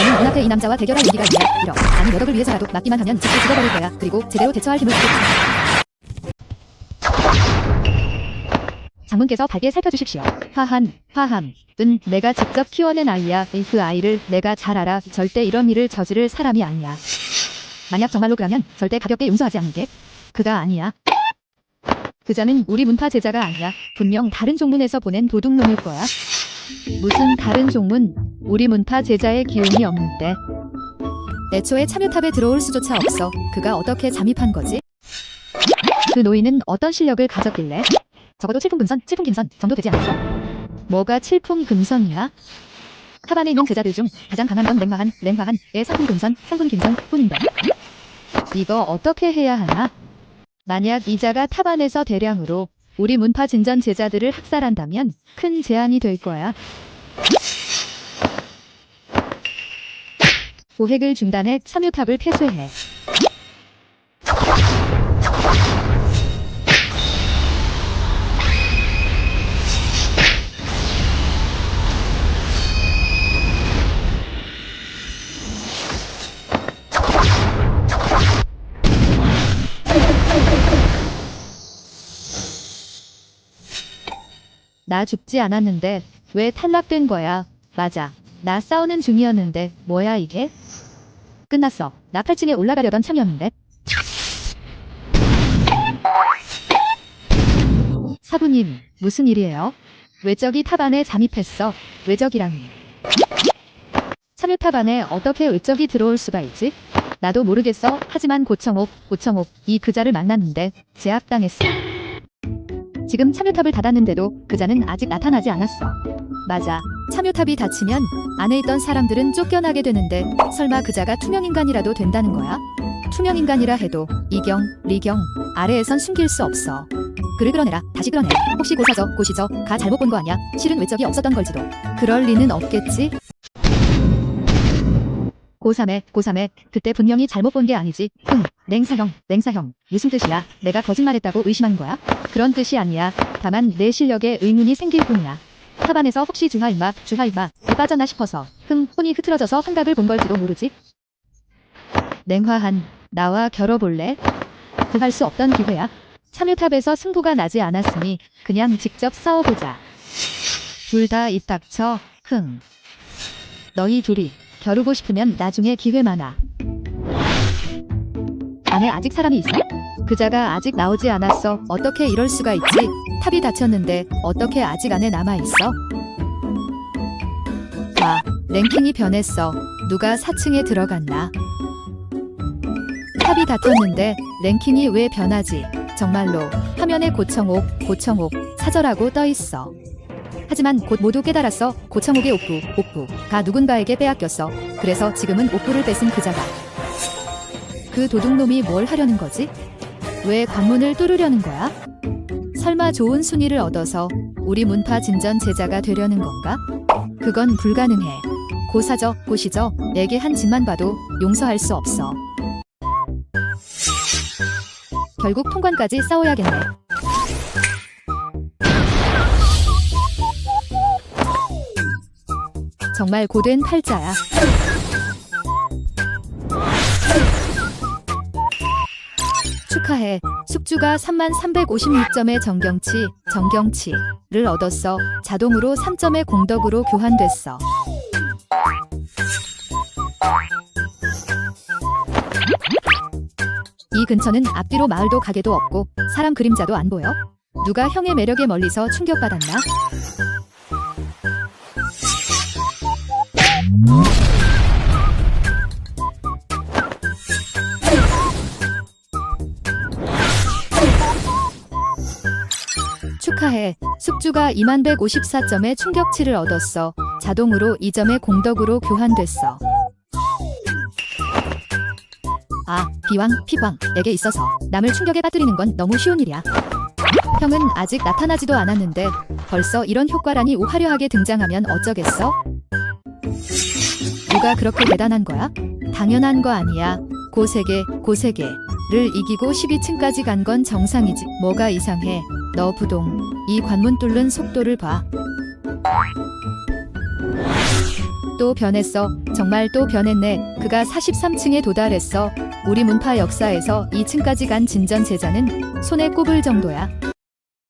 너는 눈앞에 이 남자와 대결할 용기가 있냐? 이러. 나는 여덕을 위해서라도 맞기만 하면 직접 죽어버릴 거야. 그리고 제대로 대처할 힘을. 장문께서 밝게 살펴주십시오. 화한, 화함. 은 내가 직접 키워낸 아이야. 그 아이를 내가 잘 알아. 절대 이런 일을 저지를 사람이 아니야. 만약 정말로 그라면 절대 가볍게 용서하지 않게. 그가 아니야. 그자는 우리 문파 제자가 아니야. 분명 다른 종문에서 보낸 도둑놈일 거야. 무슨 다른 종문? 우리 문파 제자의 기운이 없는데. 애초에 참여탑에 들어올 수조차 없어. 그가 어떻게 잠입한 거지? 그 노인은 어떤 실력을 가졌길래? 적어도 칠풍금선, 칠풍김선 정도 되지 않았어? 뭐가 칠풍금선이야? 타반에 있는 제자들 중 가장 강한 건 랭마한, 랭마한의 상풍금선, 상분김선 뿐인데. 이거 어떻게 해야 하나? 만약 이자가 타반에서 대량으로 우리 문파 진전 제자들을 학살한다면 큰 재앙이 될 거야. 보획을 중단해 참유탑을 폐쇄해. 나 죽지 않았는데 왜 탈락된 거야? 맞아. 나 싸우는 중이었는데 뭐야 이게? 끝났어. 나 8층에 올라가려던 참이었는데. 사부님, 무슨 일이에요? 외적이 탑안에 잠입했어. 외적이라니. 참여 탑안에 어떻게 외적이 들어올 수가 있지? 나도 모르겠어. 하지만 고청옥, 고청옥, 이 그자를 만났는데 제압당했어. 지금 참여탑을 닫았는데도 그자는 아직 나타나지 않았어. 맞아. 참여탑이 닫히면 안에 있던 사람들은 쫓겨나게 되는데 설마 그자가 투명인간이라도 된다는 거야? 투명인간이라 해도 이경, 리경 아래에선 숨길 수 없어. 글을 끌어내라. 다시 끌어내. 혹시 고사저, 고시저 가 잘못 본 거 아니야? 실은 외적이 없었던 걸지도. 그럴 리는 없겠지? 고3에, 고3에, 그때 분명히 잘못 본 게 아니지. 흥, 냉사형, 냉사형. 무슨 뜻이야? 내가 거짓말했다고 의심하는 거야? 그런 뜻이 아니야. 다만 내 실력에 의문이 생길 뿐이야. 타반에서 혹시 중하일마, 주하일마, 빠졌나 싶어서 흥, 혼이 흐트러져서 환각을 본 걸지도 모르지. 냉화한, 나와 겨뤄볼래? 구할 수 없던 기회야. 참유탑에서 승부가 나지 않았으니 그냥 직접 싸워보자. 둘 다 입 닥쳐, 흥. 너희 둘이 겨루고 싶으면 나중에 기회 많아. 안에 아직 사람이 있어? 그자가 아직 나오지 않았어. 어떻게 이럴 수가 있지? 탑이 닫혔는데 어떻게 아직 안에 남아 있어? 와, 랭킹이 변했어. 누가 4층에 들어갔나? 탑이 닫혔는데 랭킹이 왜 변하지? 정말로 화면에 고청옥, 고청옥, 사절하고 떠 있어. 하지만 곧 모두 깨달았어. 고청옥의 옥부, 옥부가 누군가에게 빼앗겼어. 그래서 지금은 옥부를 뺏은 그자가. 그 도둑놈이 뭘 하려는 거지? 왜 관문을 뚫으려는 거야? 설마 좋은 순위를 얻어서 우리 문파 진전 제자가 되려는 건가? 그건 불가능해. 고사저, 고시저, 내게 한 짓만 봐도 용서할 수 없어. 결국 통관까지 싸워야겠네. 정말 고된 팔자야. 축하해. 숙주가 3356점의 정경치, 정경치를 얻었어. 자동으로 3점의 공덕으로 교환됐어. 이 근처는 앞뒤로 마을도 가게도 없고 사람 그림자도 안 보여. 누가 형의 매력에 멀리서 충격받았나? 축하해. 숙주가 2154점의 충격치를 얻었어. 자동으로 2점의 공덕으로 교환됐어. 아, 비왕, 피광에게 있어서 남을 충격에 빠뜨리는 건 너무 쉬운 일이야. 형은 아직 나타나지도 않았는데 벌써 이런 효과란이 화려하게 등장하면 어쩌겠어? 누가 그렇게 대단한 거야? 당연한 거 아니야. 고세계, 고세계를 이기고 12층까지 간 건 정상이지. 뭐가 이상해. 너 부동. 이 관문 뚫는 속도를 봐. 또 변했어. 정말 또 변했네. 그가 43층에 도달했어. 우리 문파 역사에서 2층까지 간 진전 제자는 손에 꼽을 정도야.